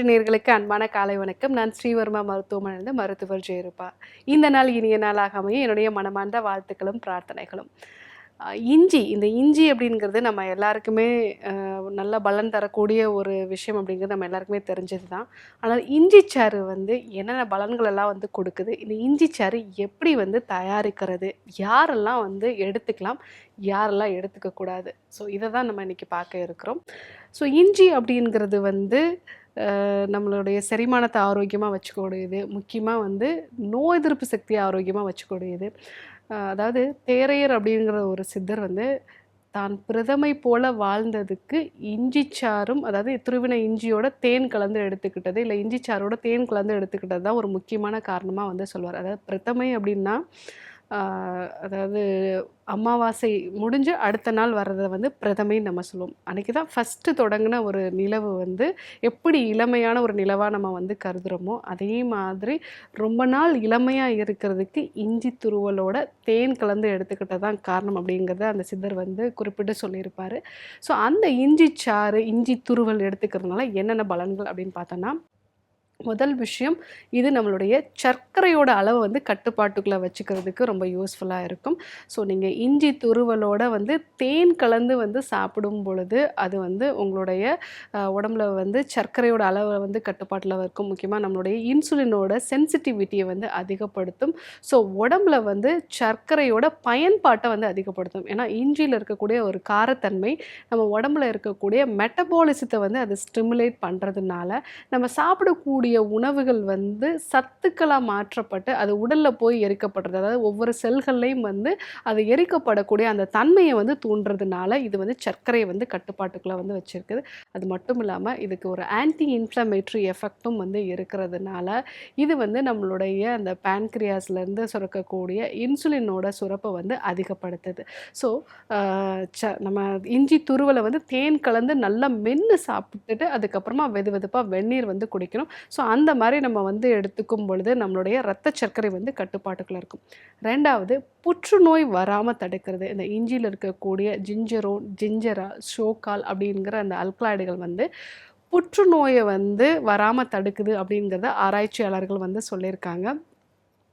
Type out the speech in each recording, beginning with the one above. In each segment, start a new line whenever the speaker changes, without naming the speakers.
நன்றி நேர்களுக்கு அன்பான காலை வணக்கம். நான் ஸ்ரீவர்மா மருத்துவமனையிலிருந்து மருத்துவர் ஜெயருப்பா இந்த நாள் இனிய நாளாக அமைய என்னுடைய மனமார்ந்த வாழ்த்துக்களும் பிரார்த்தனைகளும். இஞ்சி இந்த இஞ்சி அப்படிங்கிறது நம்ம எல்லாருக்குமே நல்ல பலன் தரக்கூடிய ஒரு விஷயம் அப்படிங்கிறது நம்ம எல்லாருக்குமே தெரிஞ்சது தான் ஆனால் இஞ்சி சாறு வந்து என்னென்ன பலன்கள் எல்லாம் வந்து கொடுக்குது? இந்த இஞ்சி சாறு எப்படி வந்து தயாரிக்கிறது? யாரெல்லாம் வந்து எடுத்துக்கலாம்? யாரெல்லாம் எடுத்துக்கக்கூடாது? ஸோ இதை தான் நம்ம இன்றைக்கி பார்க்க இருக்கிறோம். ஸோ இஞ்சி அப்படிங்கிறது வந்து நம்மளுடைய செரிமானத்தை ஆரோக்கியமாக வச்சுக்கூடியது முக்கியமாக வந்து நோய் எதிர்ப்பு சக்தியை ஆரோக்கியமாக வச்சுக்கூடியது அதாவது தேரையர் அப்படிங்கிற ஒரு சித்தர் வந்து தான் பிரதமை போல வாழ்ந்ததுக்கு இஞ்சிச்சாரும் அதாவது துருவின இஞ்சியோட தேன் கலந்து எடுத்துக்கிட்டது இல்லை இஞ்சிச்சாரோட தேன் கலந்து எடுத்துக்கிட்டது தான் ஒரு முக்கியமான காரணமாக வந்து சொல்வார். அதாவது பிரதமை அப்படின்னா அதாவது அமாவாசை முடிஞ்சு அடுத்த நாள் வர்றதை வந்து பிரதமைன்னு நம்ம சொல்லுவோம். அன்றைக்கி தான் ஃபஸ்ட்டு தொடங்கின ஒரு நிலவு வந்து எப்படி இளமையான ஒரு நிலவாக நம்ம வந்து கருதுகிறோமோ அதே மாதிரி ரொம்ப நாள் இளமையாக இருக்கிறதுக்கு இஞ்சி துருவலோட தேன் கலந்து எடுத்துக்கிட்டது தான் காரணம் அப்படிங்கிறத அந்த சித்தர் வந்து குறிப்பிட்டு சொல்லியிருப்பார். ஸோ அந்த இஞ்சி சாறு இஞ்சி துருவல் எடுத்துக்கிறதுனால என்னென்ன பலன்கள் அப்படின்னு பார்த்தோன்னா முதல் விஷயம் இது நம்மளுடைய சர்க்கரையோட அளவை வந்து கட்டுப்பாட்டுக்குள்ளே வச்சுக்கிறதுக்கு ரொம்ப யூஸ்ஃபுல்லாக இருக்கும். ஸோ நீங்கள் இஞ்சி துருவலோட வந்து தேன் கலந்து வந்து சாப்பிடும் பொழுது அது வந்து உங்களுடைய உடம்புல வந்து சர்க்கரையோட அளவை வந்து கட்டுப்பாட்டில் இருக்கும். முக்கியமாக நம்மளுடைய இன்சுலினோட சென்சிட்டிவிட்டியை வந்து அதிகப்படுத்தும். ஸோ உடம்புல வந்து சர்க்கரையோட பயன்பாட்டை வந்து அதிகப்படுத்தும். ஏன்னா இஞ்சியில் இருக்கக்கூடிய ஒரு காரத்தன்மை நம்ம உடம்புல இருக்கக்கூடிய மெட்டபாலிசத்தை வந்து அது ஸ்டிமுலேட் பண்ணுறதுனால நம்ம சாப்பிடக்கூடிய உணவுகள் வந்து சத்துக்களாக மாற்றப்பட்டு அது உடலில் போய் எரிக்கப்படுறது. அதாவது ஒவ்வொரு செல்கள்லையும் வந்து அது எரிக்கப்படக்கூடிய அந்த தன்மையை வந்து தூண்டுறதுனால இது வந்து சர்க்கரையை வந்து கட்டுப்பாட்டுக்குள்ளே வந்து வச்சுருக்குது. அது மட்டும் இல்லாமல் இதுக்கு ஒரு ஆன்டி இன்ஃப்ளமேட்ரி எஃபெக்ட்டும் வந்து இருக்கிறதுனால இது வந்து நம்மளுடைய அந்த பேன்க்ரியாஸ்லேருந்து சுரக்கக்கூடிய இன்சுலினோட சுரப்பை வந்து அதிகப்படுத்துது. ஸோ ச நம்ம இஞ்சி துருவலை வந்து தேன் கலந்து நல்லா மென்று சாப்பிட்டுட்டு அதுக்கப்புறமா வெது வெதுப்பாக வெந்நீர் வந்து குடிக்கணும். ஸோ ஸோ அந்த மாதிரி நம்ம வந்து எடுத்துக்கும் பொழுது நம்மளுடைய ரத்த சர்க்கரை வந்து கட்டுப்பாட்டுக்குள்ளே இருக்கும். ரெண்டாவது புற்றுநோய் வராமல் தடுக்கிறது. இந்த இஞ்சியில் இருக்கக்கூடிய ஜிஞ்சரோன் ஜிஞ்சரா ஷோக்கால் அப்படிங்கிற அந்த அல்கலாய்டுகள் வந்து புற்றுநோயை வந்து வராமல் தடுக்குது அப்படிங்கிறத ஆராய்ச்சியாளர்கள் வந்து சொல்லியிருக்காங்க.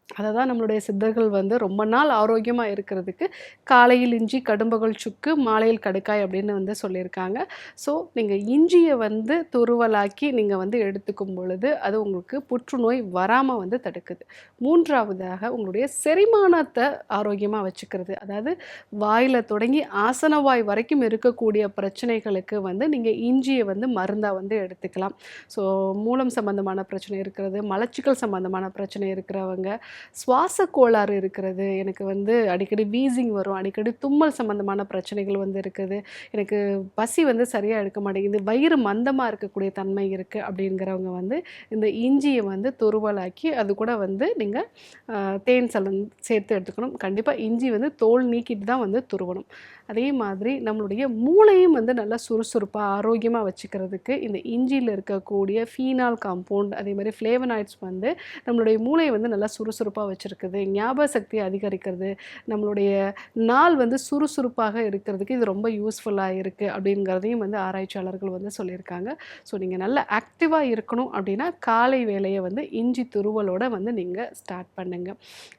அதை தான் நம்மளுடைய சித்தர்கள் வந்து ரொம்ப நாள் ஆரோக்கியமாக இருக்கிறதுக்கு காலையில் இஞ்சி கடும்பகல் சுக்கு மாலையில் கடுக்காய் அப்படின்னு வந்து சொல்லியிருக்காங்க. ஸோ நீங்கள் இஞ்சியை வந்து துருவலாக்கி நீங்கள் வந்து எடுத்துக்கும் பொழுது அது உங்களுக்கு புற்றுநோய் வராமல் வந்து தடுக்குது. மூன்றாவதாக உங்களுடைய செரிமானத்தை ஆரோக்கியமாக வச்சுக்கிறது. அதாவது வாயில் தொடங்கி ஆசனவாய் வரைக்கும் இருக்கக்கூடிய பிரச்சனைகளுக்கு வந்து நீங்கள் இஞ்சியை வந்து மருந்தாக வந்து எடுத்துக்கலாம். ஸோ மூலம் சம்பந்தமான பிரச்சனை இருக்கிறது மலச்சிக்கல் சம்பந்தமான பிரச்சனை இருக்கிறவங்க சுவாச கோளாறு இருக்கிறது. எனக்கு வந்து அடிக்கடி வீசிங் வரும். அடிக்கடி தும்மல் சம்மந்தமான பிரச்சனைகள் வந்து இருக்குது. எனக்கு பசி வந்து சரியாக எடுக்க மாட்டேங்குது. வயிறு மந்தமாக இருக்கக்கூடிய தன்மை இருக்குது அப்படிங்கிறவங்க வந்து இந்த இஞ்சியை வந்து துருவலாக்கி அது கூட வந்து நீங்கள் தேன் சலன் சேர்த்து எடுத்துக்கணும். கண்டிப்பாக இஞ்சி வந்து தோல் நீக்கிட்டு தான் வந்து துருவணும். அதே மாதிரி நம்மளுடைய மூளையும் வந்து நல்லா சுறுசுறுப்பாக ஆரோக்கியமாக வச்சுக்கிறதுக்கு இந்த இஞ்சியில் இருக்கக்கூடிய ஃபீனால் காம்பவுண்ட் அதே மாதிரி ஃப்ளேவனாய்ட்ஸ் வந்து நம்மளுடைய மூளையை வந்து நல்லா சுறுசுறுப்பாக வச்சுருக்குது. ஞாபக சக்தியை அதிகரிக்கிறது நம்மளுடைய நாள் வந்து சுறுசுறுப்பாக இருக்கிறதுக்கு இது ரொம்ப யூஸ்ஃபுல்லாக இருக்குது அப்படிங்கிறதையும் வந்து ஆராய்ச்சியாளர்கள் வந்து சொல்லியிருக்காங்க. ஸோ நீங்கள் நல்லா ஆக்டிவாக இருக்கணும் அப்படின்னா காலை வேலையை வந்து இஞ்சி துருவலோட வந்து நீங்கள் ஸ்டார்ட் பண்ணுங்க.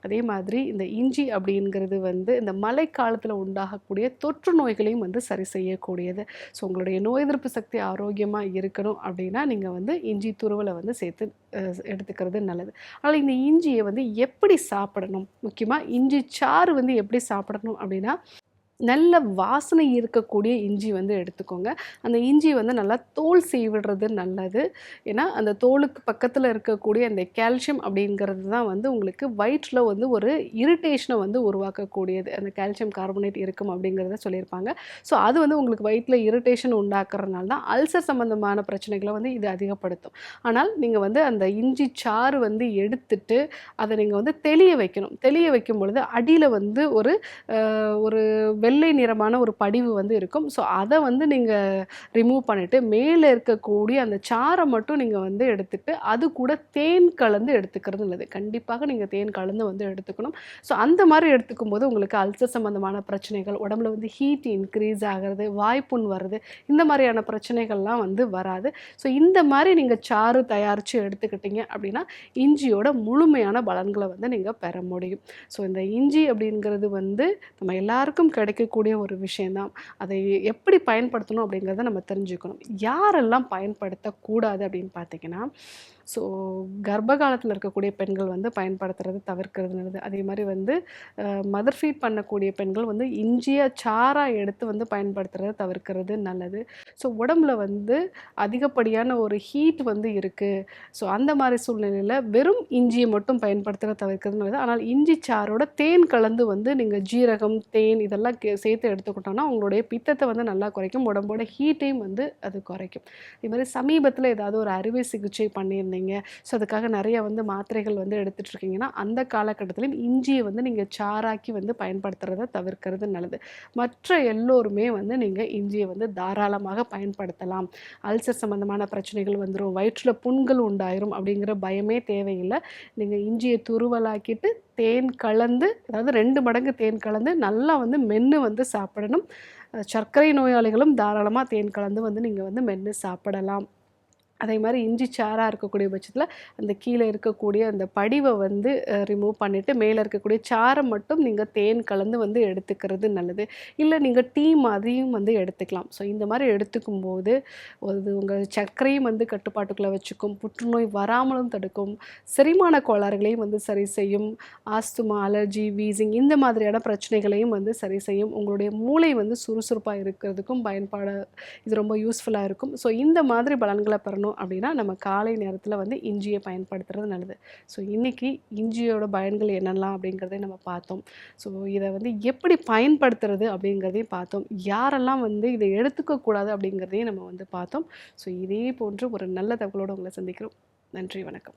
அதே மாதிரி இந்த இஞ்சி அப்படிங்கிறது வந்து இந்த மழைக்காலத்தில் உண்டாகக்கூடிய தொற்று நோய்களையும் வந்து சரி செய்யக்கூடியது. ஸோ உங்களுடைய நோய் எதிர்ப்பு சக்தி ஆரோக்கியமாக இருக்கணும் அப்படின்னா நீங்கள் வந்து இஞ்சி துருவலை வந்து சேர்த்து அஹ், எடுத்துக்கிறது நல்லது. ஆனால் இந்த இஞ்சியை வந்து எப்படி சாப்பிடணும்? முக்கியமாக இஞ்சி சாறு வந்து எப்படி சாப்பிடணும் அப்படின்னா நல்ல வாசனை இருக்கக்கூடிய இஞ்சி வந்து எடுத்துக்கோங்க. அந்த இஞ்சி வந்து நல்லா தோல் சீவிடுறது நல்லது. ஏன்னா அந்த தோலுக்கு பக்கத்தில் இருக்கக்கூடிய அந்த கால்சியம் அப்படிங்கிறது தான் வந்து உங்களுக்கு வயிற்றில் வந்து ஒரு இரிட்டேஷனை வந்து உருவாக்கக்கூடியது. அந்த கால்சியம் கார்பனேட் இருக்கும் அப்படிங்கிறத சொல்லியிருப்பாங்க. ஸோ அது வந்து உங்களுக்கு வயிற்றில் இரிட்டேஷன் உண்டாக்குறதுனால தான் அல்சர் சம்மந்தமான பிரச்சனைகளை வந்து இது அதிகப்படுத்தும். ஆனால் நீங்கள் வந்து அந்த இஞ்சி சாறு வந்து எடுத்துட்டு அதை நீங்கள் வந்து தெளிய வைக்கணும். தெளிய வைக்கும் பொழுது அடியில் வந்து ஒரு ஒரு வெள்ளை நிறமான ஒரு படிவு வந்து இருக்கும். ஸோ அதை வந்து நீங்கள் ரிமூவ் பண்ணிவிட்டு மேலே இருக்கக்கூடிய அந்த சாறை மட்டும் நீங்கள் வந்து எடுத்துட்டு அது கூட தேன் கலந்து எடுத்துக்கிறது நல்லது. கண்டிப்பாக நீங்கள் தேன் கலந்து வந்து எடுத்துக்கணும். ஸோ அந்த மாதிரி எடுத்துக்கும் போது உங்களுக்கு அல்சர் சம்மந்தமான பிரச்சனைகள் உடம்புல வந்து ஹீட் இன்க்ரீஸ் ஆகிறது வாய்ப்புண் வருது இந்த மாதிரியான பிரச்சனைகள்லாம் வந்து வராது. ஸோ இந்த மாதிரி நீங்கள் சாறு தயாரித்து எடுத்துக்கிட்டீங்க அப்படின்னா இஞ்சியோட முழுமையான பலன்களை வந்து நீங்கள் பெற முடியும். ஸோ இந்த இஞ்சி அப்படிங்கிறது வந்து நம்ம எல்லாருக்கும் கிடைக்கும் கிடைக்கக்கூடிய ஒரு விஷயந்தான். அதை எப்படி பயன்படுத்தணும் அப்படிங்கிறத நம்ம தெரிஞ்சுக்கணும். யாரெல்லாம் பயன்படுத்தக்கூடாது அப்படின்னு பார்த்தீங்கன்னா ஸோ கர்ப்ப காலத்தில் இருக்கக்கூடிய பெண்கள் வந்து பயன்படுத்துறது தவிர்க்கிறது நல்லது. அதே மாதிரி வந்து மதர் ஃபீட் பண்ணக்கூடிய பெண்கள் வந்து இஞ்சியை சாராக எடுத்து வந்து பயன்படுத்துறதை தவிர்க்கிறது நல்லது. ஸோ உடம்புல வந்து அதிகப்படியான ஒரு ஹீட் வந்து இருக்குது ஸோ அந்த மாதிரி சூழ்நிலையில் வெறும் இஞ்சியை மட்டும் பயன்படுத்துகிறத தவிர்க்கிறது நல்லது. ஆனால் இஞ்சி சாரோட தேன் கலந்து வந்து நீங்கள் ஜீரகம் தேன் இதெல்லாம் சேர்த்து எடுத்துக்கிட்டோம்னா உங்களுடைய பித்தத்தை வந்து நல்லா குறைக்கும். உடம்போட ஹீட்டையும் வந்து அது குறைக்கும். இது மாதிரி சமீபத்தில் ஏதாவது ஒரு அறுவை சிகிச்சை பண்ணியிருந்தீங்க ஸோ அதுக்காக நிறைய வந்து மாத்திரைகள் வந்து எடுத்துட்ருக்கீங்கன்னா அந்த காலகட்டத்திலையும் இஞ்சியை வந்து நீங்கள் சாராக்கி வந்து பயன்படுத்துகிறத தவிர்க்கிறது நல்லது. மற்ற எல்லோருமே வந்து நீங்கள் இஞ்சியை வந்து தாராளமாக பயன்படுத்தலாம். அல்சர் சம்மந்தமான பிரச்சனைகள் வந்துடும் வயிற்றில் புண்கள் உண்டாயிரும் அப்படிங்கிற பயமே தேவையில்லை. நீங்கள் இஞ்சியை துருவலாக்கிட்டு தேன் கலந்து அதாவது ரெண்டு மடங்கு தேன் கலந்து நல்லா வந்து மென்று வந்து சாப்பிடணும். சர்க்கரை நோயாளிகளும் தாராளமாக தேன் கலந்து வந்து நீங்கள் வந்து மென்று சாப்பிடலாம். அதே மாதிரி இஞ்சி சாராக இருக்கக்கூடிய பட்சத்தில் அந்த கீழே இருக்கக்கூடிய அந்த படிவை வந்து ரிமூவ் பண்ணிவிட்டு மேலே இருக்கக்கூடிய சாரை மட்டும் நீங்கள் தேன் கலந்து வந்து எடுத்துக்கிறது நல்லது. இல்லை நீங்கள் டீ மாதிரியும் வந்து எடுத்துக்கலாம். ஸோ இந்த மாதிரி எடுத்துக்கும் போது அது உங்கள் சர்க்கரையும் வந்து கட்டுப்பாட்டுக்குள்ளே வச்சுக்கும் புற்றுநோய் வராமலும் தடுக்கும் செரிமான கோளாறுகளையும் வந்து சரி செய்யும் ஆஸ்துமா அலர்ஜி வீசிங் இந்த மாதிரியான பிரச்சனைகளையும் வந்து சரி செய்யும். உங்களுடைய மூளை வந்து சுறுசுறுப்பாக இருக்கிறதுக்கும் பயன்பாடு இது ரொம்ப யூஸ்ஃபுல்லாக இருக்கும். ஸோ இந்த மாதிரி பலன்களை பெறணும். அப்படின்னா நம்ம காலை நேரத்தில் வந்து இஞ்சியை பயன்படுத்துறது நல்லது. ஸோ இன்றைக்கி இஞ்சியோட பயன்கள் என்னெல்லாம் அப்படிங்கிறதையும் நம்ம பார்த்தோம். ஸோ இதை வந்து எப்படி பயன்படுத்துறது அப்படிங்கிறதையும் பார்த்தோம். யாரெல்லாம் வந்து இதை எடுத்துக்கக்கூடாது அப்படிங்கிறதையும் நம்ம வந்து பார்த்தோம். ஸோ இதே போன்று ஒரு நல்ல தகவலோடு உங்களை சந்திக்கிறோம். நன்றி வணக்கம்.